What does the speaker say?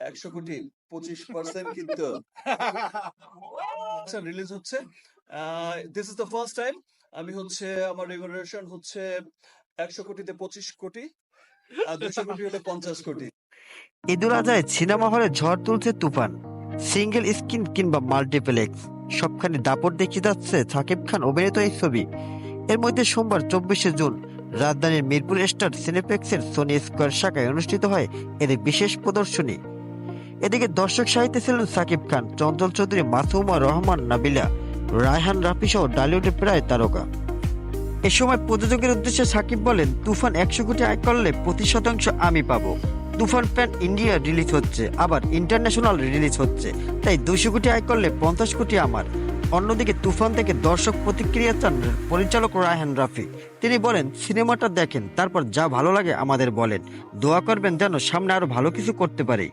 একশো কোটি পঁচিশ পার্সেন্ট কিন্তু রিলিজ হচ্ছে। This is the first time আমি হচ্ছে আমার রেগুলারেশন হচ্ছে একশো কোটিতে পঁচিশ কোটি আর দুশো কোটি হলে পঞ্চাশ কোটি। ঈদুল আজহায় সিনেমা হলে ঝড় তুলছে তুফান। সিঙ্গেল স্ক্রিন কিংবা মাল্টিপ্লেক্স সবখানে দাপট দেখিয়ে যাচ্ছে সাকিব খান অভিনীত এই ছবি। এর মধ্যে সোমবার চব্বিশে জুন রাজধানীর মিরপুর স্টার সিনেপ্লেক্সের সোনি স্কোয়ার শাখায় অনুষ্ঠিত হয় এর বিশেষ প্রদর্শনী। এদিকে দর্শক সাহিত্যে ছিলেন সাকিব খান, চঞ্চল চৌধুরী, মাসুমা রহমান, নাবিলা, রায়হান রাফি সহ ডালিউডের প্রায় তারকা। এ সময় প্রযোজকের উদ্দেশ্যে সাকিব বলেন, তুফান একশো কোটি আয় করলে প্রতি শতাংশ আমি পাবো। তুফান প্যান ইন্ডিয়া রিলিজ হচ্ছে, আবার ইন্টারন্যাশনাল রিলিজ হচ্ছে, তাই দুশো কোটি আয় করলে পঞ্চাশ কোটি আমার। অন্যদিকে তুফান থেকে দর্শক প্রতিক্রিয়া চান পরিচালক রায়হান রাফি। তিনি বলেন, সিনেমাটা দেখেন, তারপর যা ভালো লাগে আমাদের বলেন। দোয়া করবেন যেন সামনে আরও ভালো কিছু করতে পারি।